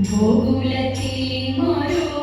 భోగులకి మరో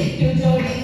you Jody.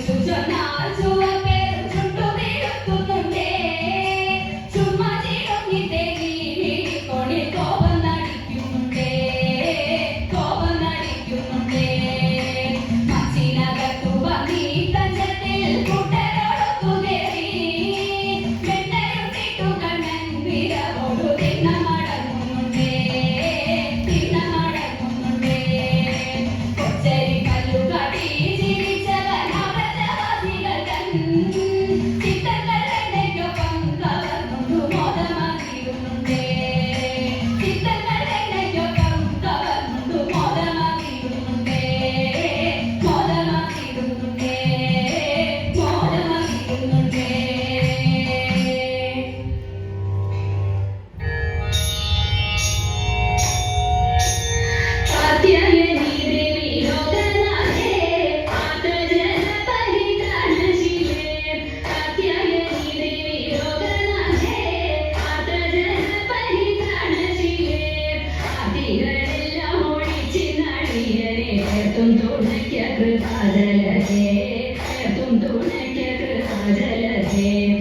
तुम तो न क्या कृपा जल है तुम तो न क्या कृपा जल है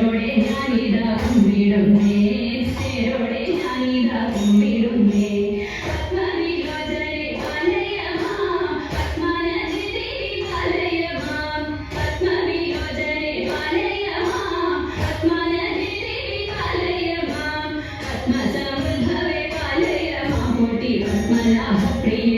ോടെ ഞാനിതാ കുമ്പിടുന്നേ mas ah, ela tem